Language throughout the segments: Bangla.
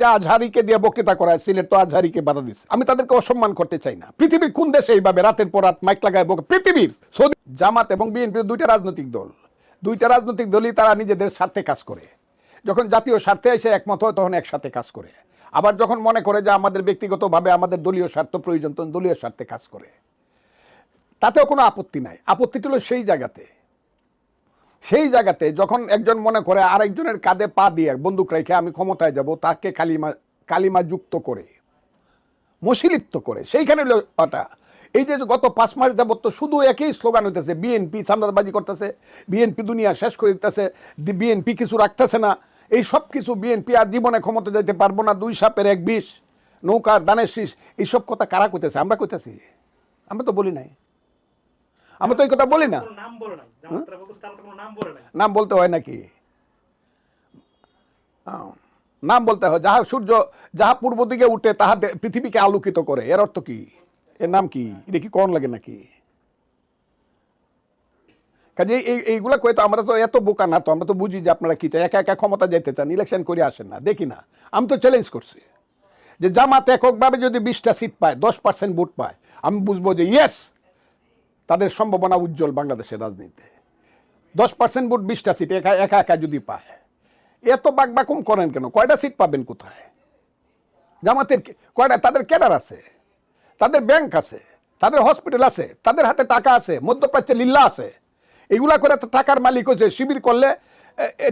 যা আজহারিকে দিয়ে বক্তৃতা করায় সিলেট তো আজহারিকে বাধা দিচ্ছে আমি তাদেরকে অসম্মান করতে চাই না। পৃথিবীর কোন দেশে এইভাবে রাতের পর রাত মাইক লাগায় বকে পৃথিবীর জামাত এবং বিএনপি দুইটা রাজনৈতিক দল। দুইটা রাজনৈতিক দলই তারা নিজেদের স্বার্থে কাজ করে। যখন জাতীয় স্বার্থে এসে একমত হয়, তখন একসাথে কাজ করে। আবার যখন মনে করে যে আমাদের ব্যক্তিগতভাবে আমাদের দলীয় স্বার্থ প্রয়োজন, তখন দলীয় স্বার্থে কাজ করে। তাতেও কোনো আপত্তি নাই। আপত্তিটা হলো সেই জায়গাতে সেই জায়গাতে যখন একজন মনে করে আরেকজনের কাঁধে পা দিয়ে বন্দুক রেখে আমি ক্ষমতায় যাব, তাকে কালিমা কালিমা যুক্ত করে মশিলিপ্ত করে, সেইখানে ওটা এই যে গত পাঁচ মাস যাবত তো শুধু একই স্লোগান হইতেছে, বিএনপি চান্দাবাজি করতেছে, বিএনপি দুনিয়া শেষ করে দিতেছে বিএনপি কিছু রাখতেছে না, এই সব কিছু বিএনপি আর জীবনে ক্ষমতা যাইতে পারব না, দুই সাপের এক বিষ নৌকার দানের শীষ এইসব কথা কারা কইতেছে? আমরা কইতেছি। আমরা তো বলি নাই। আমরা তো এই কথা বলি না। নাম নাই। নাম বলতে হয় নাকি? নাম বলতে হয়। যাহা সূর্য যাহা পূর্ব দিকে উঠে তাহা পৃথিবীকে আলোকিত করে। এর অর্থ কি? এর নাম কি? এটা কি কন লাগে নাকি? কাজে এই এইগুলা কয়ে তো আমরা তো এত বোকা না তো আমরা তো বুঝি যে আপনারা কি চাই। একা একা ক্ষমতা যেতে চান ইলেকশন করে আসেন না। দেখি না। আমি তো চ্যালেঞ্জ করছি যে জামাত এককভাবে যদি বিশটা সিট পায় দশ পার্সেন্ট ভোট পায় আমি বুঝব যে ইয়েস তাদের সম্ভাবনা উজ্জ্বল বাংলাদেশের রাজনীতিতে। দশ পার্সেন্ট ভোট বিশটা সিট একা একা একা যদি পায়, এত বাক বাকুম করেন কেন? কয়টা সিট পাবেন কোথায়? জামাতের কয়টা তাদের ক্যাডার আছে, তাদের ব্যাংক আছে, তাদের হসপিটাল আছে, তাদের হাতে টাকা আছে, মধ্যপ্রাচ্যে লিল্লা আছে। এগুলা করে টাকার মালিক হচ্ছে, শিবির করলে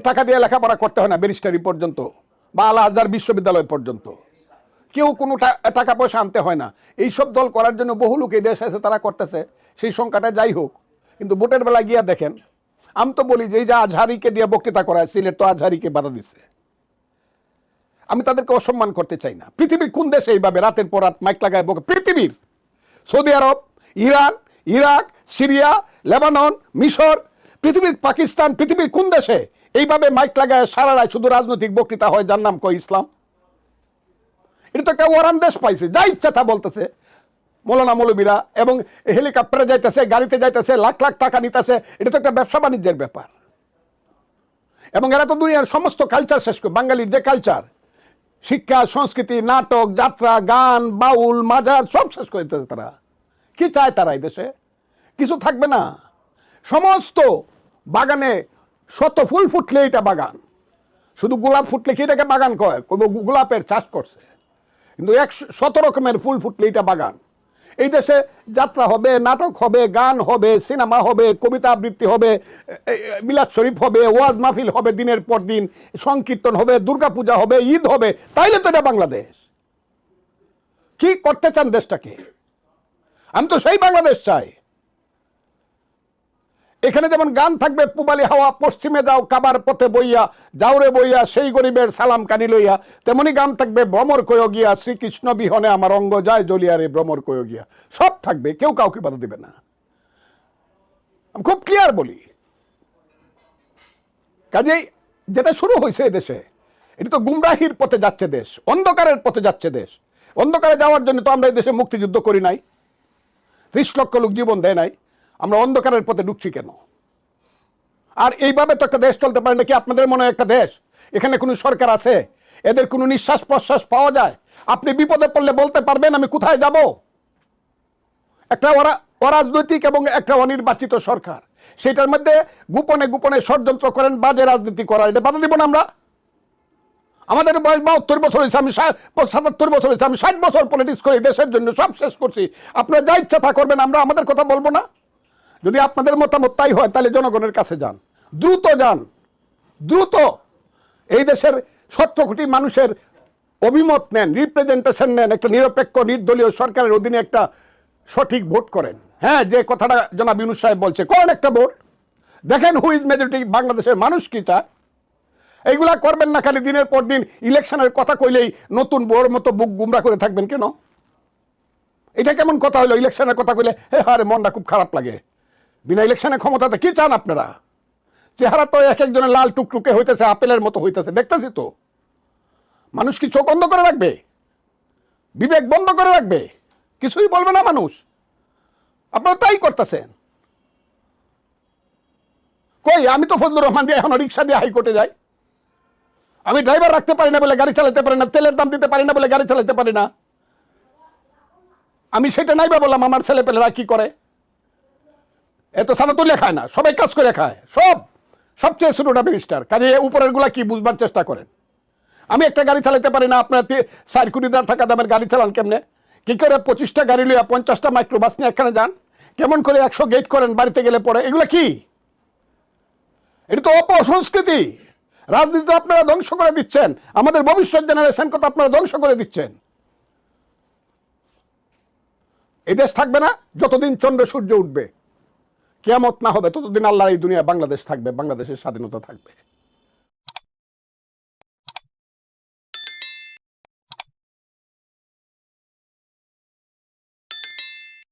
টাকা দিয়ে লেখাপড়া করতে হয় না, ব্যারিস্টারি পর্যন্ত বা আলা বিশ্ববিদ্যালয় পর্যন্ত। কেউ কোনো টাকা পয়সা আনতে হয় না। এইসব দল করার জন্য বহু লোক এই দেশে আছে তারা করতেছে, সেই সংখ্যাটা যাই হোক। কিন্তু ভোটের বেলা গিয়া দেখেন, আমি তো বলি যে এই যে আজহারিকে দিয়ে বক্তৃতা করায়, সিলেট তো আজহারিকে বাধা দিচ্ছে আমি তাদেরকে অসম্মান করতে চাই না। পৃথিবীর কোন দেশে এইভাবে রাতের পর রাত মাইক লাগায় বকে, পৃথিবীর। Saudi Arab, Iran, Iraq, Syria, Lebanon, মিশর, পৃথিবীর পাকিস্তান, পৃথিবীর কোন দেশে এইভাবে মাইক লাগায় সারা রায় শুধু রাজনৈতিক বক্তৃতা হয়, যার নাম কয় ইসলাম। এটা তো একটা ওরান দেশ পাইছে, যা ইচ্ছা তা বলতেছে। মৌলানা মৌলবীরা, এবং হেলিকপ্টারে যাইতেছে, গাড়িতে যাইতেছে, লাখ লাখ টাকা নিতেছে, এটা তো একটা ব্যবসা বাণিজ্যের ব্যাপার। এবং এরা তো দুনিয়ার সমস্ত কালচার শেষ করে, বাঙালির যে কালচার শিক্ষা, সংস্কৃতি, নাটক, যাত্রা, গান, বাউল, মাজার, সব শেষ করে দিতেছে তারা। কি চায় তারা এই দেশে? কিছু থাকবে না। সমস্ত বাগানে শত ফুল ফুটলে এটা বাগান। শুধু গোলাপ ফুটলে কি এটাকে বাগান কয়? গোলাপের চাষ করছে। কিন্তু একশো শত রকমের ফুল ফুটলে এটা বাগান। এই দেশে যাত্রা হবে, নাটক হবে, গান হবে, সিনেমা হবে, কবিতা আবৃত্তি হবে মিলাদ শরীফ হবে, ওয়াজ মাহফিল হবে দিনের পর দিন, সংকীর্তন হবে, দুর্গাপূজা হবে, ঈদ হবে, তাইলে তো এটা বাংলাদেশ। কি করতে চান দেশটাকে? আমি তো সেই বাংলাদেশ চাই। এখানে যেমন গান থাকবে, পুবালি হাওয়া, পশ্চিমে যাও, কাবার পথে বইয়া যাওরে বইয়া, সেই গরিবের সালাম কানি লইয়া, তেমনি গান থাকবে, ভ্রমর কয় গিয়া, শ্রীকৃষ্ণ বিহনে আমার অঙ্গ যায় জ্বলিয়া রে ভ্রমর কয় গিয়া। সব থাকবে, কেউ কাউকে বাধা দিবে না। আমি খুব ক্লিয়ার বলি। কাজেই যেটা শুরু হয়েছে দেশে, এটা তো গুমরাহির পথে যাচ্ছে দেশ, অন্ধকারের পথে যাচ্ছে দেশ। অন্ধকারে যাওয়ার জন্য তো আমরা এই দেশে মুক্তিযুদ্ধ করি নাই। ত্রিশ লক্ষ লোক জীবন দেয় নাই। আমরা অন্ধকারের পথে ঢুকছি কেন? আর এইভাবে তো একটা দেশ চলতে পারে নাকি? আপনাদের মনে একটা দেশ? এখানে কোনো সরকার আছে? এদের কোনো নিঃশ্বাস প্রশ্বাস পাওয়া যায়? আপনি বিপদে পড়লে বলতে পারবেন, আমি কোথায় যাব? একটা ওরা অরাজনৈতিক এবং একটা অনির্বাচিত সরকার। সেটার মধ্যে গোপনে গোপনে ষড়যন্ত্র করেন, বাজে রাজনীতি করা এটা বাধা দিব না আমরা? আমাদের বয়স বাহাত্তর বছর হয়েছে, আমি সাতাত্তর বছর হয়েছে, আমি ষাট বছর পলিটিক্স করি দেশের জন্য সব শেষ করছি। আপনারা যা ইচ্ছা তা করবেন, আমরা আমাদের কথা বলব না? যদি আপনাদের মতামত তাই হয়, তাহলে জনগণের কাছে যান। দ্রুত যান। দ্রুত। এই দেশের সতেরো কোটি মানুষের অভিমত নেন রিপ্রেজেন্টেশন নেন, একটা নিরপেক্ষ, নির্দলীয় সরকারের অধীনে একটা সঠিক ভোট করেন। হ্যাঁ যে কথাটা জনাব ইউনুস সাহেব বলছে, করেন একটা ভোট। দেখেন হুইজ মেজরিটি বাংলাদেশের মানুষ কি চায়? এইগুলা করবেন না খালি দিনের পর দিন, ইলেকশনের কথা কইলেই নতুন বউর মতো বুক গুমরা করে থাকবেন কেন? এটা কেমন কথা হলো? ইলেকশনের কথা কইলে, হে হারে মনটা খুব খারাপ লাগে। বিনা ইলেকশনের ক্ষমতাতে কি চান আপনারা? চেহারা তো এক একজনের লাল টুকটুকে হইতেছে, আপেলের মতো হইতেছে, দেখতেছি তো। মানুষ কি চোখ বন্ধ করে রাখবে? বিবেক বন্ধ করে রাখবে? কিছুই বলবে না মানুষ। আপনারা তাই করতেছেন। কই, আমি তো ফজলুর রহমান দিয়ে এখনও রিক্সা দিয়ে হাইকোর্টে যাই। আমি ড্রাইভার রাখতে পারি না বলে গাড়ি চালাতে পারি না, তেলের দাম দিতে পারি না বলে গাড়ি চালাতে পারি না। আমি সেটা নাই বা বললাম, আমার ছেলে পেলেরা কি করে? এত সারা তুলে খায় না, সবাই কাজ করে খায়, সব, সবচেয়ে ছোটটা ব্যারিস্টার কাজে উপরেরগুলা কি বুঝবার চেষ্টা করেন? আমি একটা গাড়ি চালাতে পারি না, আপনার চার কোটি থাকা দামের গাড়ি চালান কেমনে? কী করে পঁচিশটা গাড়ি লইয়া পঞ্চাশটা মাইক্রোবাস নিয়ে এখানে যান? কেমন করে একশো গেট করেন বাড়িতে গেলে পরে? এগুলো কি? এটা তো অপসংস্কৃতি। রাজনীতি তো আপনারা ধ্বংস করে দিচ্ছেন। আমাদের ভবিষ্যৎ জেনারেশনকে তো আপনারা ধ্বংস করে দিচ্ছেন। এই দেশ থাকবে না, যতদিন চন্দ্র সূর্য উঠবে। কেয়ামত না হবে ততদিন আল্লাহ এই দুনিয়া বাংলাদেশ থাকবে বাংলাদেশের স্বাধীনতা থাকবে।